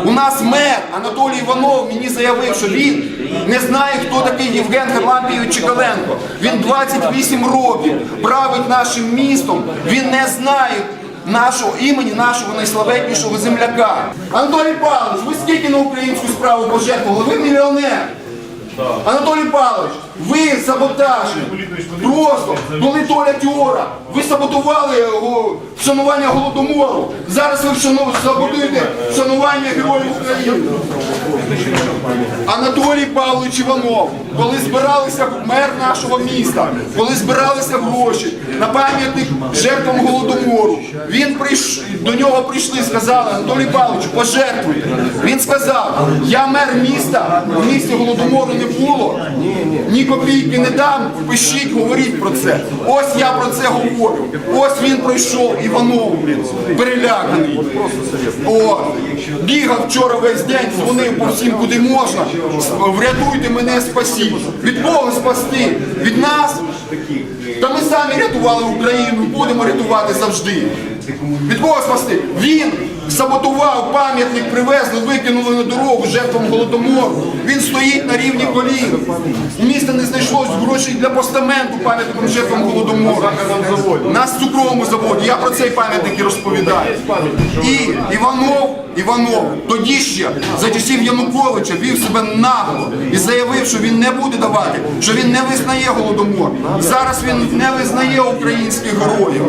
У нас мер Анатолій Іванов мені заявив, що він не знає, хто такий Євген Герлампійович Чекаленко. Він 28 років править нашим містом. Він не знає нашого імені, нашого найславетнішого земляка. Анатолій Павлович, ви скільки на українську справу пожертвували? Ви мільйонер. Анатолій Павлович, ви саботажні. Просто були доля Тіора. Ви саботували о, вшанування Голодомору. Зараз ви вшану- саботуєте вшанування Героїв України. Анатолій Павлович Іванов, коли збиралися мер нашого міста, коли збиралися гроші на пам'ятник жертвам голодомору, він прийш... до нього прийшли, сказали, Анатолій Павлович, пожертвуйте. Він сказав, я мер міста, в місті голодомору не було, ні копійки не дам, пишіть, говоріть про це. Ось я про це говорю. Ось він пройшов, Іванов, переляканий. О, бігав вчора весь день, дзвонив по всім, куди можна. Врятуйте мене, спасіть. Від кого спасти? Від нас? Та ми самі рятували Україну, будемо рятувати завжди. Від кого спасти? Він саботував пам'ятник, привезли, викинули на дорогу жертвам голодомору. Він стоїть на рівні колін. У міста не знайшлось грошей для постаменту пам'ятником жертвам голодомору. На цукровому заводі. Я про цей пам'ятник і розповідаю. І Іванов, Іванов, тоді ще за часів Януковича вів себе нагло і заявив, що він не буде давати, що він не визнає голодомор. Зараз він не визнає українських героїв.